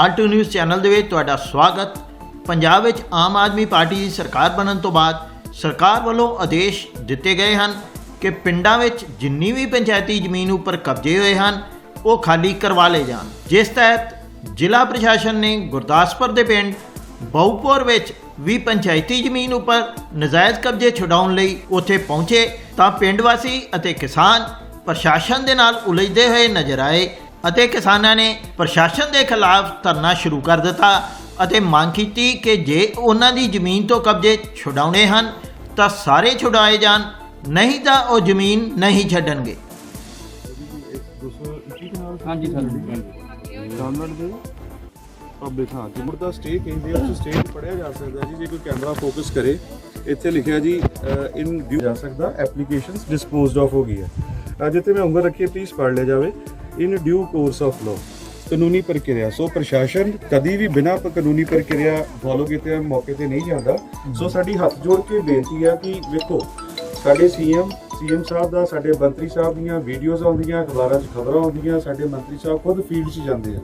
Alto news channel ਦੇ ਵਿੱਚ ਤੁਹਾਡਾ ਸਵਾਗਤ। ਪੰਜਾਬ ਵਿੱਚ ਆਮ ਆਦਮੀ ਪਾਰਟੀ ਦੀ ਸਰਕਾਰ ਬਣਨ ਤੋਂ ਬਾਅਦ ਸਰਕਾਰ ਵੱਲੋਂ ਆਦੇਸ਼ ਦਿੱਤੇ ਗਏ ਹਨ ਕਿ ਪਿੰਡਾਂ ਵਿੱਚ ਜਿੰਨੀ ਵੀ ਪੰਚਾਇਤੀ ਜ਼ਮੀਨ ਉੱਪਰ ਕਬਜ਼ੇ ਹੋਏ ਹਨ, ਉਹ ਖਾਲੀ ਕਰਵਾ ਲਏ ਜਾਣ। ਜਿਸ ਤਹਿਤ ਜ਼ਿਲ੍ਹਾ ਪ੍ਰਸ਼ਾਸਨ ਨੇ ਗੁਰਦਾਸਪੁਰ ਦੇ ਪਿੰਡ ਬਹੁਪੁਰ ਵਿੱਚ ਵੀ ਪੰਚਾਇਤੀ ਜ਼ਮੀਨ ਉੱਪਰ ਨਜਾਇਜ਼ ਕਬਜ਼ੇ ਛੁਡਾਉਣ ਲਈ ਉੱਥੇ ਪਹੁੰਚੇ ਤਾਂ ਪਿੰਡ ਵਾਸੀ ਅਤੇ ਕਿਸਾਨ ਪ੍ਰਸ਼ਾਸਨ ਦੇ ਨਾਲ ਉਲਝਦੇ ਹੋਏ ਨਜ਼ਰ ਆਏ। ਅਤੇ ਕਿਸਾਨਾਂ ਨੇ ਪ੍ਰਸ਼ਾਸਨ ਦੇ ਖਿਲਾਫ ਧਰਨਾ ਸ਼ੁਰੂ ਕਰ ਦਿੱਤਾ ਅਤੇ ਮੰਗ ਕੀਤੀ ਕਿ ਜੇ ਉਹਨਾਂ ਦੀ ਜ਼ਮੀਨ ਤੋਂ ਕਬਜ਼ੇ ਛੁਡਾਉਣੇ ਹਨ ਤਾਂ ਸਾਰੇ ਛੁਡਾਏ ਜਾਣ ਨਹੀਂ ਤਾਂ ਉਹ ਜ਼ਮੀਨ ਨਹੀਂ ਛੱਡਣਗੇ। ਹਾਂਜੀ ਸਰ ਗਵਰਨਮੈਂਟ ਦੇ ਪਬਲਿਕ ਹਾਂ ਜਿਮਰ ਦਾ ਸਟੇ ਕਹਿੰਦੇ ਆ ਉਸ ਸਟੇ ਨੂੰ ਪੜਿਆ ਜਾ ਸਕਦਾ ਜੀ ਜੇ ਕੋਈ ਕੈਮਰਾ ਫੋਕਸ ਕਰੇ ਇੱਥੇ ਲਿਖਿਆ ਜੀ ਇਨ ਵਿਊ ਜਾ ਸਕਦਾ ਐਪਲੀਕੇਸ਼ਨਸ ਡਿਸਪੋਜ਼ਡ ਆਫ ਹੋ ਗਈ ਹੈ। ਜਿੱਥੇ ਮੈਂ ਉਂਗਲ ਰੱਖੀ ਪਲੀਜ਼ ਪੜ ਲਿਆ ਜਾਵੇ। In due course of law ਕਾਨੂੰਨੀ ਪ੍ਰਕਿਰਿਆ। ਸੋ ਪ੍ਰਸ਼ਾਸਨ ਕਦੀ ਵੀ ਬਿਨਾਂ ਕਾਨੂੰਨੀ ਪ੍ਰਕਿਰਿਆ ਫੋਲੋ ਕੀਤੇ ਮੌਕੇ ਤੇ ਨਹੀਂ ਜਾਂਦਾ। ਸੋ ਸਾਡੀ ਹੱਥ ਜੋੜ ਕੇ ਬੇਨਤੀ ਆ ਕਿ ਵੇਖੋ ਸਾਡੇ ਸੀਐਮ ਸੀਐਮ ਸਾਹਿਬ ਦਾ ਸਾਡੇ ਮੰਤਰੀ ਸਾਹਿਬ ਦੀਆਂ ਵੀਡੀਓਜ਼ ਆਉਂਦੀਆਂ ਅਖਬਾਰਾਂ 'ਚ ਖਬਰਾਂ ਆਉਂਦੀਆਂ ਸਾਡੇ ਮੰਤਰੀ ਸਾਹਿਬ ਖੁਦ ਫੀਲਡ 'ਚ ਜਾਂਦੇ ਆ।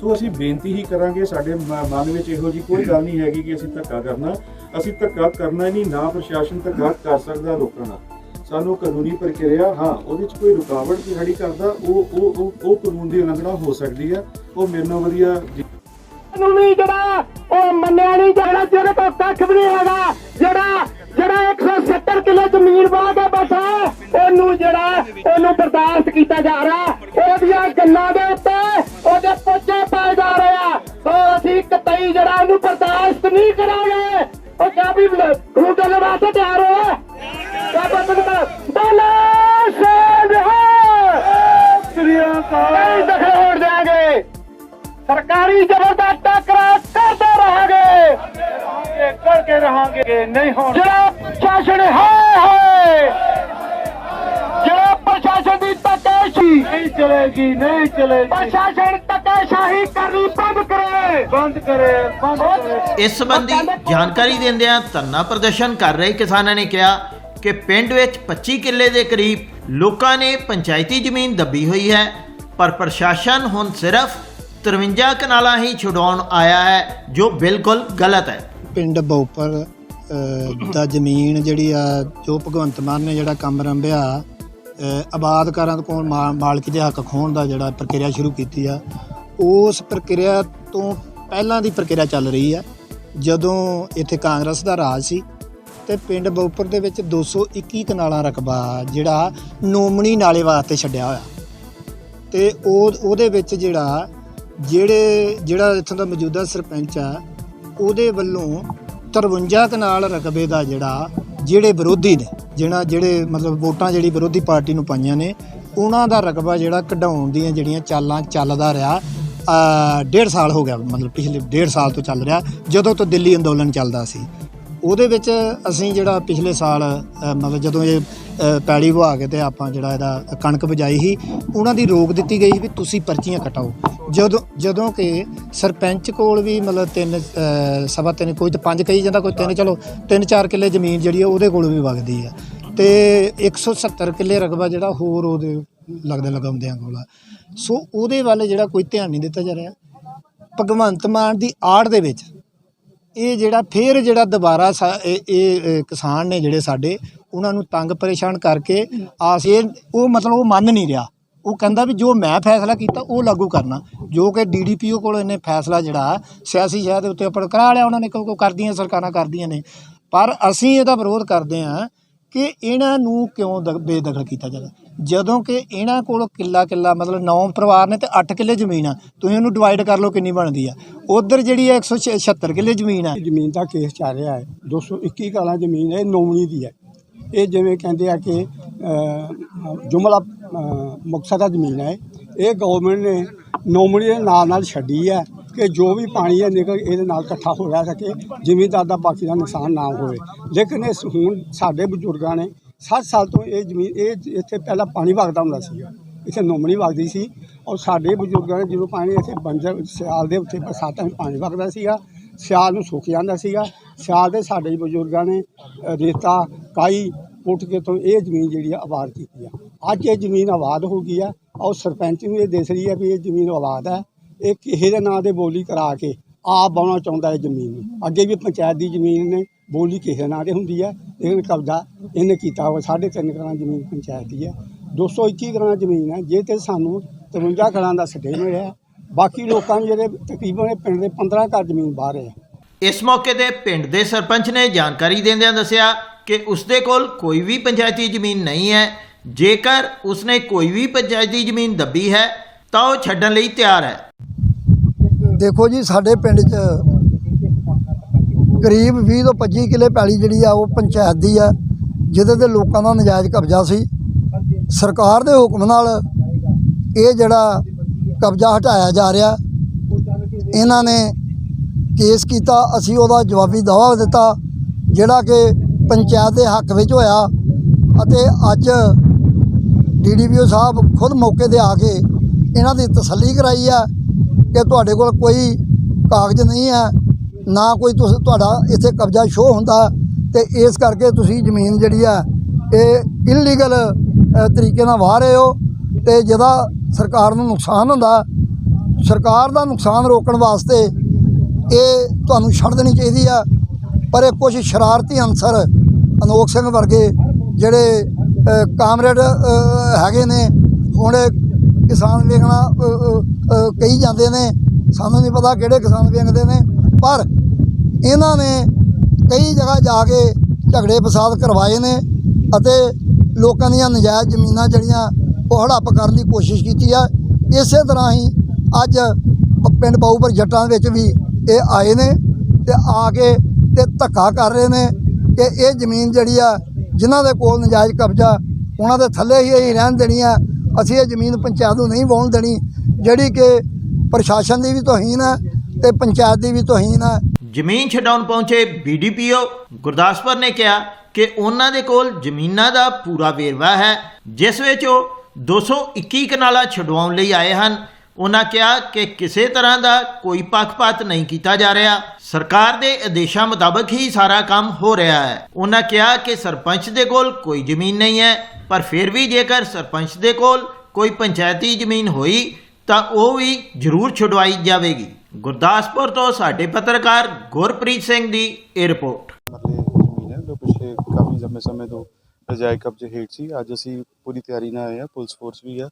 ਸੋ ਅਸੀਂ ਬੇਨਤੀ ਹੀ ਕਰਾਂਗੇ ਸਾਡੇ ਮਨ ਵਿੱਚ ਇਹੋ ਜੀ ਕੋਈ ਗੱਲ ਨਹੀਂ ਹੈਗੀ ਕਿ ਅਸੀਂ ਧੱਕਾ ਕਰਨਾ। ਅਸੀਂ ਧੱਕਾ ਕਰਨਾ ਹੀ ਨਹੀਂ ਨਾ ਪ੍ਰਸ਼ਾਸਨ ਧੱਕਾ ਕਰ ਸਕਦਾ ਲੋਕਾਂ ਨਾਲ। ਸਾਨੂੰ ਕਾਨੂੰਨੀ ਪ੍ਰਕਿਰਿਆ ਹਾਂ ਉਹਦੇ 'ਚ ਕੋਈ ਰੁਕਾਵਟ ਵੀ ਖੜੀ ਕਰਦਾ ਉਹ ਉਹ ਉਹ ਕਾਨੂੰਨ ਦੀ ਉਲੰਘਣਾ ਹੋ ਸਕਦੀ ਆ ਉਹ ਮੇਰੇ ਨਾਲ ਵਧੀਆ ਜੀ- ਜਿਹੜਾ ਉਹ ਮੰਨਿਆ ਨਹੀਂ ਜਾਣਾ ਜਿਹਦੇ ਕੋਲ ਕੱਖ ਵੀ ਨਹੀਂ ਹੈਗਾ ਜਿਹੜਾ ਜਿਹੜਾ 170 ਕਿਲੋ ਜ਼ਮੀਨ ਵਾਹ ਕੇ ਬੈਠਾ ਹੈ, ਉਹਨੂੰ ਜਿਹੜਾ ਉਹਨੂੰ ਬਰਦਾਸ਼ਤ ਕੀਤਾ ਜਾ ਰਿਹਾ ਉਹਦੀਆਂ ਗੱਲਾਂ ਸਰਕਾਰੀ ਜ਼ਬਰ ਦਾ ਟੱਕਰਾ ਕਰਦੇ ਰਹਾਂਗੇ। ਕਰਕੇ ਰਹਾਂਗੇ। ਨਹੀਂ ਹੋਣ। ਜਿਹੜਾ ਪ੍ਰਸ਼ਾਸਨ ਹੈ ਹੈ ਜਿਹੜਾ ਪ੍ਰਸ਼ਾਸਨ ਦੀ ਧੱਕੇਸ਼ਾਹੀ ਨਹੀਂ ਚਲੇਗੀ ਨਹੀਂ ਚਲੇਗੀ। ਪ੍ਰਸ਼ਾਸਨ ਧੱਕੇਸ਼ਾਹੀ ਕਰਨੀ ਬੰਦ ਕਰੇ। ਬੰਦ ਕਰੇ ਬੰਦ ਕਰੇ। ਇਸ ਸੰਬੰਧੀ ਜਾਣਕਾਰੀ ਦਿੰਦਿਆਂ ਧਰਨਾ ਪ੍ਰਦਰਸ਼ਨ ਕਰ ਰਹੇ ਕਿਸਾਨਾਂ ਨੇ ਕਿਹਾ ਕਿ ਪਿੰਡ ਵਿੱਚ 25 ਕਿੱਲੇ ਦੇ ਕਰੀਬ ਲੋਕਾਂ ਨੇ ਪੰਚਾਇਤੀ ਜ਼ਮੀਨ ਦੱਬੀ ਹੋਈ ਹੈ ਪਰ ਪ੍ਰਸ਼ਾਸਨ ਹੁਣ ਸਿਰਫ 53 ਕਨਾਲਾਂ ਹੀ ਛੁਡਾਉਣ ਆਇਆ ਹੈ ਜੋ ਬਿਲਕੁਲ ਗਲਤ ਹੈ। ਪਿੰਡ ਬਉਪਰ ਦਾ ਜ਼ਮੀਨ ਜਿਹੜੀ ਆ ਜੋ ਭਗਵੰਤ ਮਾਨ ਨੇ ਜਿਹੜਾ ਕੰਮ ਰੰਭਿਆ ਅ, ਆਬਾਦ ਕਰਨ ਕੋਲ ਮਾ- ਮਾਲਕੀ ਦੇ ਹੱਕ ਖੋਣ ਦਾ ਜਿਹੜਾ ਪ੍ਰਕਿਰਿਆ ਸ਼ੁਰੂ ਕੀਤੀ ਆ ਉਸ ਪ੍ਰਕਿਰਿਆ ਤੋਂ ਪਹਿਲਾਂ ਦੀ ਪ੍ਰਕਿਰਿਆ ਚੱਲ ਰਹੀ ਆ ਜਦੋਂ ਇੱਥੇ ਕਾਂਗਰਸ ਦਾ ਰਾਜ ਸੀ ਤੇ ਪਿੰਡ ਬਉਪਰ ਦੇ ਵਿੱਚ 221 ਕਨਾਲਾਂ ਰਕਬਾ ਜਿਹੜਾ ਨੋਮਣੀ ਨਾਲੇ ਵਾਸਤੇ ਛੱਡਿਆ ਹੋਇਆ। ਤੇ ਉਹ ਉਹਦੇ ਵਿੱਚ ਜਿਹੜਾ ਜਿਹੜੇ ਜਿਹੜਾ ਇੱਥੋਂ ਦਾ ਮੌਜੂਦਾ ਸਰਪੰਚ ਆ, ਉਹਦੇ ਵੱਲੋਂ 53 ਕਨਾਲ ਰਕਬੇ ਦਾ ਜਿਹੜਾ, ਜਿਹੜੇ ਵਿਰੋਧੀ ਨੇ ਜਿਹੜਾ ਜਿਹੜੇ ਮਤਲਬ ਵੋਟਾਂ ਜਿਹੜੀ ਵਿਰੋਧੀ ਪਾਰਟੀ ਨੂੰ ਪਾਈਆਂ ਨੇ, ਉਹਨਾਂ ਦਾ ਰਕਬਾ ਜਿਹੜਾ ਕਢਾਉਣ ਦੀਆਂ ਜਿਹੜੀਆਂ ਚਾਲਾਂ ਚੱਲਦਾ ਰਿਹਾ ਡੇਢ ਸਾਲ ਹੋ ਗਿਆ, ਮਤਲਬ ਪਿਛਲੇ ਡੇਢ ਸਾਲ ਤੋਂ ਚੱਲ ਰਿਹਾ, ਜਦੋਂ ਤੋਂ ਦਿੱਲੀ ਅੰਦੋਲਨ ਚੱਲਦਾ ਸੀ। ਉਹਦੇ ਵਿੱਚ ਅਸੀਂ ਜਿਹੜਾ ਪਿਛਲੇ ਸਾਲ ਮਤਲਬ ਜਦੋਂ ਇਹ ਪੈੜੀ ਵਹਾ ਕੇ ਤੇ ਆਪਾਂ ਜਿਹੜਾ ਇਹਦਾ ਕਣਕ ਬਜਾਈ ਸੀ, ਉਹਨਾਂ ਦੀ ਰੋਕ ਦਿੱਤੀ ਗਈ ਵੀ ਤੁਸੀਂ ਪਰਚੀਆਂ ਕਟਾਓ। ਜਦੋਂ ਜਦੋਂ ਕਿ ਸਰਪੰਚ ਕੋਲ ਵੀ ਮਤਲਬ ਤਿੰਨ ਸਵਾ ਤਿੰਨ, ਕੋਈ ਤਾਂ ਪੰਜ ਕਹੀ ਜਾਂਦਾ, ਕੋਈ ਤਿੰਨ, ਚਲੋ, ਤਿੰਨ ਚਾਰ ਕਿੱਲੇ ਜ਼ਮੀਨ ਜਿਹੜੀ ਆ ਉਹਦੇ ਕੋਲ ਵੀ ਵਗਦੀ ਆ। ਤੇ 170 ਕਿੱਲੇ ਰਕਬਾ ਜਿਹੜਾ ਹੋਰ ਉਹਦੇ ਲੱਗਦੇ ਲਗਾਉਂਦਿਆਂ ਕੋਲ ਆ। ਸੋ ਉਹਦੇ ਵੱਲ ਜਿਹੜਾ ਕੋਈ ਧਿਆਨ ਨਹੀਂ ਦਿੱਤਾ ਜਾ ਰਿਹਾ। ਭਗਵੰਤ ਮਾਨ ਦੀ ਆੜ ਦੇ ਵਿੱਚ ਇਹ ਜਿਹੜਾ ਫੇਰ ਜਿਹੜਾ ਦੁਬਾਰਾ ਸਾ- ਇਹ ਕਿਸਾਨ ਨੇ ਜਿਹੜੇ ਸਾਡੇ, ਉਹਨਾਂ ਨੂੰ ਤੰਗ ਪਰੇਸ਼ਾਨ ਕਰਕੇ ਆਸ ਇਹ, ਉਹ ਮਤਲਬ ਉਹ ਮੰਨ ਨਹੀਂ ਰਿਹਾ। ਉਹ ਕਹਿੰਦਾ ਵੀ ਜੋ ਮੈਂ ਫੈਸਲਾ ਕੀਤਾ, ਉਹ ਲਾਗੂ ਕਰਨਾ। ਜੋ ਕਿ ਡੀਡੀਪੀਓ ਕੋਲ ਇਹਨੇ ਫੈਸਲਾ ਜਿਹੜਾ, ਸਿਆਸੀ ਸ਼ਹਿਰ ਦੇ ਉੱਤੇ ਆਪਣ ਕਰਾ ਲਿਆ ਉਹਨਾਂ ਨੇ, ਕਿਉਂਕਿ ਕਰਦੀਆਂ ਸਰਕਾਰਾਂ ਕਰਦੀਆਂ ਨੇ। ਪਰ ਅਸੀਂ ਇਹਦਾ ਵਿਰੋਧ ਕਰਦੇ ਹਾਂ ਕਿ ਇਹਨਾਂ ਨੂੰ ਕਿਉਂ ਦ- ਬੇਦਖਲ ਕੀਤਾ ਜਾਂਦਾ ਜਦੋਂ ਕਿ ਇਹਨਾਂ ਕੋਲ ਕਿੱਲਾ ਕਿੱਲਾ ਮਤਲਬ ਨੌ ਪਰਿਵਾਰ ਨੇ ਤੇ 8 ਕਿੱਲੇ ਜ਼ਮੀਨ ਆ ਤੁਸੀਂ ਉਹਨੂੰ ਡਿਵਾਈਡ ਕਰ ਲਓ ਕਿੰਨੀ ਬਣਦੀ ਆ। ਉਧਰ ਜਿਹੜੀ ਹੈ 176 ਕਿੱਲੇ ਜ਼ਮੀਨ ਆ। ਜ਼ਮੀਨ ਦਾ ਕੇਸ ਚੱਲ ਰਿਹਾ ਹੈ। 221 ਕਾਲਾ ਜ਼ਮੀਨ ਹੈ ਨੋਮਣੀ ਦੀ ਹੈ। ਇਹ ਜਿਵੇਂ ਕਹਿੰਦੇ ਆ ਕਿ ਅ, ਜੁਮਲਾ ਅ, ਮੁਕਤਸਰ ਜ਼ਮੀਨ ਹੈ। ਇਹ ਗਵਰਨਮੈਂਟ ਨੇ ਨੋਮਣੀ ਦੇ ਨਾਲ ਨਾਲ ਛੱਡੀ ਹੈ। ਕਿ ਜੋ ਵੀ ਪਾਣੀ ਹੈ ਨਿਕਲ ਇਹਦੇ ਨਾਲ ਇਕੱਠਾ ਹੋ ਰਿਹਾ ਸਕੇ ਜ਼ਿਮੀਂਦਾਰ ਦਾ ਬਾਕੀ ਦਾ ਨੁਕਸਾਨ ਨਾ ਹੋਵੇ। ਲੇਕਿਨ ਇਸ ਹੁਣ ਸਾਡੇ ਬਜ਼ੁਰਗਾਂ ਨੇ 60 ਸਾਲ ਤੋਂ ਇਹ ਜ਼ਮੀਨ, ਇਹ ਇੱਥੇ ਪਹਿਲਾਂ ਪਾਣੀ ਵਗਦਾ ਹੁੰਦਾ ਸੀ ਇੱਥੇ ਨੋਮਣੀ ਵਗਦੀ ਸੀ ਔਰ ਸਾਡੇ ਬਜ਼ੁਰਗਾਂ ਨੇ ਜਦੋਂ ਪਾਣੀ ਇੱਥੇ ਬੰਜਰ, ਸਿਆਲ ਦੇ ਉੱਤੇ ਬਰਸਾਤਾਂ ਵਿੱਚ ਪਾਣੀ ਵਗਦਾ ਸੀਗਾ, ਸਿਆਲ ਨੂੰ ਸੁੱਕ ਜਾਂਦਾ ਸੀਗਾ। ਸਿਆਲ ਦੇ ਸਾਡੇ ਬਜ਼ੁਰਗਾਂ ਨੇ ਰੇਤਾ, ਕਾਈ ਪੁੱਟ ਕੇ ਤੋਂ ਇਹ ਜ਼ਮੀਨ ਜਿਹੜੀ ਆ ਆਬਾਦ ਕੀਤੀ ਆ। ਅੱਜ ਇਹ ਜ਼ਮੀਨ ਆਬਾਦ ਹੋ ਗਈ ਆ ਔਰ ਸਰਪੰਚ ਨੂੰ ਇਹ ਦਿਸ ਰਹੀ ਹੈ ਵੀ ਇਹ ਜ਼ਮੀਨ ਆਬਾਦ ਹੈ ਇਹ ਕਿਸੇ ਦੇ ਨਾਂ ਤੇ ਬੋਲੀ ਕਰਾ ਕੇ ਆਪ ਬਾਉਣਾ ਚਾਹੁੰਦਾ ਹੈ ਜ਼ਮੀਨ ਨੂੰ। ਅੱਗੇ ਵੀ ਪੰਚਾਇਤ ਦੀ ਜ਼ਮੀਨ ਨੇ, ਬੋਲੀ ਕਿਸੇ ਨਾਂ ਤੇ ਹੁੰਦੀ ਹੈ, ਲੇਕਿਨ ਕਬਜ਼ਾ ਇਹਨੇ ਕੀਤਾ ਹੋਇਆ, ਸਾਢੇ ਤਿੰਨ ਕਰਾਂ ਜ਼ਮੀਨ ਪੰਚਾਇਤ ਦੀ ਹੈ। 221 ਕਰਾਂ ਜ਼ਮੀਨ ਹੈ, ਜੇ ਤੇ ਸਾਨੂੰ 53 ਕਰਾਂ ਦਾ ਸਟੇ ਮਿਲਿਆ ਬਾਕੀ ਲੋਕਾਂ ਨੂੰ ਜਿਹੜੇ ਤਕਰੀਬਨ ਇਹ ਪਿੰਡ ਦੇ 15 ਘਰ ਜ਼ਮੀਨ ਬਾਹਰ ਹੈ। ਇਸ ਮੌਕੇ ਤੇ ਪਿੰਡ ਦੇ ਸਰਪੰਚ ਨੇ ਜਾਣਕਾਰੀ ਦਿੰਦਿਆਂ ਦੱਸਿਆ ਕਿ ਉਸਦੇ ਕੋਲ ਕੋਈ ਵੀ ਪੰਚਾਇਤੀ ਜ਼ਮੀਨ ਨਹੀਂ ਹੈ। ਜੇਕਰ ਉਸਨੇ ਕੋਈ ਵੀ ਪੰਚਾਇਤੀ ਜ਼ਮੀਨ ਦੱਬੀ ਹੈ, ਤਾਂ ਉਹ ਛੱਡਣ ਲਈ ਤਿਆਰ ਹੈ। ਦੇਖੋ ਜੀ, ਸਾਡੇ ਪਿੰਡ 'ਚ ਕਰੀਬ 20 ਤੋਂ 25 ਕਿੱਲੇ ਪੈਲੀ ਜਿਹੜੀ ਆ, ਉਹ ਪੰਚਾਇਤ ਦੀ ਆ, ਜਿਹਦੇ ਤੇ ਲੋਕਾਂ ਦਾ ਨਜਾਇਜ਼ ਕਬਜ਼ਾ ਸੀ। ਸਰਕਾਰ ਦੇ ਹੁਕਮ ਨਾਲ ਇਹ ਜਿਹੜਾ ਕਬਜ਼ਾ ਹਟਾਇਆ ਜਾ ਰਿਹਾ। ਇਹਨਾਂ ਨੇ ਕੇਸ ਕੀਤਾ, ਅਸੀਂ ਉਹਦਾ ਜਵਾਬੀ ਦਾਵਾ ਦਿੱਤਾ, ਜਿਹੜਾ ਕਿ ਪੰਚਾਇਤ ਦੇ ਹੱਕ ਵਿੱਚ ਹੋਇਆ। ਅਤੇ ਅੱਜ ਡੀਡੀਪੀਓ ਸਾਹਿਬ ਖੁਦ ਮੌਕੇ ਤੇ ਆ ਕੇ ਇਹਨਾਂ ਦੀ ਤਸੱਲੀ ਕਰਾਈ ਆ। ਕਿ ਤੁਹਾਡੇ ਕੋਲ ਕੋਈ ਕਾਗਜ਼ ਨਹੀਂ ਹੈ, ਨਾ ਕੋਈ ਤੁਹਾਡਾ ਇੱਥੇ ਕਬਜ਼ਾ ਸ਼ੋ ਹੁੰਦਾ ਤੇ ਇਸ ਕਰਕੇ ਤੁਸੀਂ ਜ਼ਮੀਨ ਜਿਹੜੀ ਆ ਇਹ ਇਲੀਗਲ ਤਰੀਕੇ ਨਾਲ ਵਾਹ ਰਹੇ ਹੋ ਤੇ ਜਿਹਦਾ ਸਰਕਾਰ ਨੂੰ ਨੁਕਸਾਨ ਹੁੰਦਾ, ਸਰਕਾਰ ਦਾ ਨੁਕਸਾਨ ਰੋਕਣ ਵਾਸਤੇ ਇਹ ਤੁਹਾਨੂੰ ਛੱਡ ਦੇਣੀ ਚਾਹੀਦੀ ਆ ਪਰ ਇਹ ਕੁਝ ਸ਼ਰਾਰਤੀ ਅਨਸਰ ਅਨੋਖ ਸਿੰਘ ਵਰਗੇ ਜਿਹੜੇ ਕਾਮਰੇਡ ਹੈਗੇ ਨੇ, ਹੁਣ ਕਿਸਾਨ ਵੇਖਣਾ ਕਹੀ ਜਾਂਦੇ ਨੇ, ਸਾਨੂੰ ਨਹੀਂ ਪਤਾ ਕਿਹੜੇ ਕਿਸਾਨ ਵੇਖਦੇ ਨੇ, ਪਰ ਇਹਨਾਂ ਨੇ ਕਈ ਜਗ੍ਹਾ ਜਾ ਕੇ ਝਗੜੇ ਫਸਾਦ ਕਰਵਾਏ ਨੇ ਅਤੇ ਲੋਕਾਂ ਦੀਆਂ ਨਜਾਇਜ਼ ਜ਼ਮੀਨਾਂ ਜਿਹੜੀਆਂ ਉਹ ਹੜੱਪ ਕਰਨ ਦੀ ਕੋਸ਼ਿਸ਼ ਕੀਤੀ ਆ। ਇਸੇ ਤਰ੍ਹਾਂ ਹੀ ਅੱਜ ਪਿੰਡ ਬਾਊਪੁਰ ਜੱਟਾਂ ਵਿੱਚ ਵੀ ਇਹ ਆਏ ਨੇ ਤੇ ਆ ਕੇ ਤੇ ਧੱਕਾ ਕਰ ਰਹੇ ਨੇ ਕਿ ਇਹ ਜ਼ਮੀਨ ਜਿਹੜੀ ਆ, ਜਿਨ੍ਹਾਂ ਦੇ ਕੋਲ ਨਜਾਇਜ਼ ਕਬਜ਼ਾ, ਉਹਨਾਂ ਦੇ ਥੱਲੇ ਹੀ ਹੀ ਰਹਿਣ ਦੇਣੀ ਆ। ਅਸੀਂ ਇਹ ਜ਼ਮੀਨ ਪੰਚਾਇਤ ਨੂੰ ਨਹੀਂ ਵਾਹੁਣ ਦੇਣੀ, ਜਿਹੜੀ ਕਿ ਪ੍ਰਸ਼ਾਸਨ ਦੀ ਵੀ ਤੋਹੀਨ ਹੈ ਤੇ ਪੰਚਾਇਤ ਦੀ ਵੀ ਤੋਹੀਨ ਹੈ। ਜ਼ਮੀਨ ਛਡਾਉਣ ਪਹੁੰਚੇ ਬੀਡੀਪੀਓ ਗੁਰਦਾਸਪੁਰ ਨੇ ਕਿਹਾ ਕਿ ਉਹਨਾਂ ਦੇ ਕੋਲ ਜ਼ਮੀਨਾਂ ਦਾ ਪੂਰਾ ਵੇਰਵਾ ਹੈ, ਜਿਸ ਵਿੱਚ ਉਹ 221 ਕਨਾਲਾ ਛਡਵਾਉਣ ਲਈ ਆਏ ਹਨ। ਉਹਨਾਂ ਕਿਹਾ ਕਿ ਕਿਸੇ ਤਰ੍ਹਾਂ ਦਾ ਕੋਈ ਪੱਖਪਾਤ ਨਹੀਂ ਕੀਤਾ ਜਾ ਰਿਹਾ। ਸਰਕਾਰ ਦੇ ਆਦੇਸ਼ਾਂ ਮੁਤਾਬਕ ਹੀ ਸਾਰਾ ਕੰਮ ਹੋ ਰਿਹਾ ਹੈ। ਉਹਨਾਂ ਕਿਹਾ ਕਿ ਸਰਪੰਚ ਦੇ ਕੋਲ ਕੋਈ ਜ਼ਮੀਨ ਨਹੀਂ ਹੈ, ਪਰ ਫਿਰ ਵੀ ਜੇਕਰ ਸਰਪੰਚ ਦੇ ਕੋਲ ਕੋਈ ਪੰਚਾਇਤੀ ਜ਼ਮੀਨ ਹੋਈ, ਤਾਂ ਉਹ ਵੀ ਜ਼ਰੂਰ ਛੁਡਵਾਈ ਜਾਵੇਗੀ। ਗੁਰਦਾਸਪੁਰ ਤੋਂ ਸਾਡੇ ਪੱਤਰਕਾਰ ਗੁਰਪ੍ਰੀਤ ਸਿੰਘ ਦੀ ਇਹ ਰਿਪੋਰਟ। ਜ਼ਮੀਨ ਹੈ, ਜੋ ਪਿਛਲੇ ਕਾਫੀ ਲੰਮੇ ਸਮੇਂ ਤੋਂ ਨਜਾਇਜ਼ ਕਬਜ਼ੇ ਹੇਠ ਸੀ। ਅੱਜ ਅਸੀਂ ਪੂਰੀ ਤਿਆਰੀ ਨਾਲ ਆਏ ਆ ਪੁਲਿਸ ਫੋਰਸ ਵੀ ਆ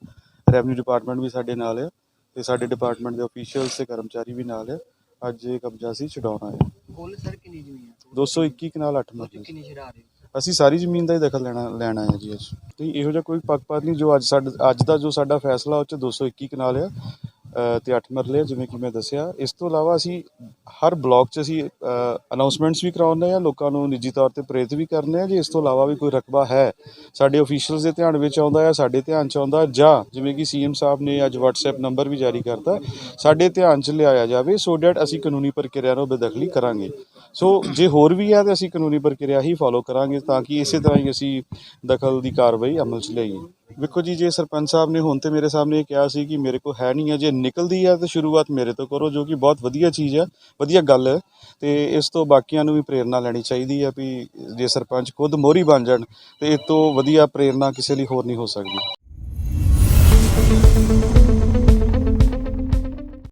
ਰੈਵਨਿਊ ਡਿਪਾਰਟਮੈਂਟ ਵੀ ਸਾਡੇ ਨਾਲ ਆ ਤੇ ਸਾਡੇ ਡਿਪਾਰਟਮੈਂਟ ਦੇ ਅਫੀਸ਼ੀਅਲਸ ਤੇ ਕਰਮਚਾਰੀ ਵੀ ਨਾਲ ਆ। ਅੱਜ ਇਹ ਕਬਜ਼ਾ ਅਸੀਂ ਛਡਾਉਣ ਆਏ ਆ ਕੁੱਲ ਸਰ ਕਿੰਨੀ ਜ਼ਮੀਨ ਹੈ? 221 ਕਨਾਲ 8 ਮਰਲੇ। ਕਿੰਨੀ ਛਡਾ ਰਹੇ ਹੋ? ਅਸੀਂ ਸਾਰੀ ਜ਼ਮੀਨ ਦਾ ਹੀ ਦਖਲ ਲੈਣਾ ਲੈਣਾ ਹੈ ਜੀ ਅੱਜ। ਤੇ ਇਹੋ ਜਿਹਾ ਕੋਈ ਪੱਖਪਾਤ ਨਹੀਂ ਜੋ ਅੱਜ ਸਾਡਾ ਅੱਜ ਦਾ ਜੋ ਸਾਡਾ ਫੈਸਲਾ ਉਹ ਚ 221 ਕਨਾਲ ਆ। ਤੇ 8 ਮਰਲੇ ਜਿਵੇਂ ਕਿ ਮੈਂ ਦੱਸਿਆ। ਇਸ ਤੋਂ ਇਲਾਵਾ ਅਸੀਂ ਹਰ ਬਲਾਕ 'ਚ ਅਸੀਂ ਅਨਾਉਂਸਮੈਂਟਸ ਵੀ ਕਰਾਉਂਦੇ ਆ ਲੋਕਾਂ ਨੂੰ ਨਿੱਜੀ ਤੌਰ ਤੇ ਪ੍ਰੇਰਿਤ ਵੀ ਕਰਨੇ ਆ। ਜੇ ਇਸ ਤੋਂ ਇਲਾਵਾ ਵੀ ਕੋਈ ਰਕਬਾ ਹੈ, ਸਾਡੇ ਅਫੀਸ਼ੀਅਲਸ ਦੇ ਧਿਆਨ ਵਿੱਚ ਆਉਂਦਾ ਹੈ, ਸਾਡੇ ਧਿਆਨ 'ਚ ਆਉਂਦਾ ਜਾਂ ਜਿਵੇਂ ਕਿ ਸੀਐਮ ਸਾਹਿਬ ਨੇ ਅੱਜ WhatsApp ਨੰਬਰ ਵੀ ਜਾਰੀ ਕਰਤਾ, ਸਾਡੇ ਧਿਆਨ 'ਚ ਲਿਆਇਆ ਜਾਵੇ ਸੋ ਡੈਟ ਅਸੀਂ ਕਾਨੂੰਨੀ ਪ੍ਰਕਿਰਿਆ ਨੂੰ ਬੇਦਖਲੀ ਕਰਾਂਗੇ। ਸੋ ਜੇ ਹੋਰ ਵੀ ਹੈ ਤਾਂ ਅਸੀਂ ਕਾਨੂੰਨੀ ਪ੍ਰਕਿਰਿਆ ਹੀ ਫਾਲੋ ਕਰਾਂਗੇ, ਤਾਂ ਕਿ ਇਸੇ ਤਰ੍ਹਾਂ ਹੀ ਅਸੀਂ ਦਖਲ ਦੀ ਕਾਰਵਾਈ ਅਮਲ 'ਚ ਲਿਆਈਏ ਵੇਖੋ ਜੀ, ਜੇ ਸਰਪੰਚ ਸਾਹਿਬ ਨੇ ਹੁਣ ਤੇ ਮੇਰੇ ਸਾਹਮਣੇ ਇਹ ਕਿਹਾ ਸੀ ਕਿ ਮੇਰੇ ਕੋਲ ਹੈ ਨਹੀਂ ਹੈ, ਜੇ ਨਿਕਲਦੀ ਹੈ ਤਾਂ ਸ਼ੁਰੂਆਤ ਮੇਰੇ ਤੋਂ ਕਰੋ, ਜੋ ਕਿ ਬਹੁਤ ਵਧੀਆ ਚੀਜ਼ ਹੈ, ਵਧੀਆ ਗੱਲ ਹੈ। ਤੇ ਇਸ ਤੋਂ ਬਾਕੀਆਂ ਨੂੰ ਵੀ ਪ੍ਰੇਰਣਾ ਲੈਣੀ ਚਾਹੀਦੀ ਹੈ ਵੀ ਜੇ ਸਰਪੰਚ ਖੁਦ ਮੋਹਰੀ ਬਣ ਜਾਣ, ਤੇ ਇਹ ਤੋਂ ਵਧੀਆ ਪ੍ਰੇਰਣਾ ਕਿਸੇ ਲਈ ਹੋਰ ਨਹੀਂ ਹੋ ਸਕਦੀ।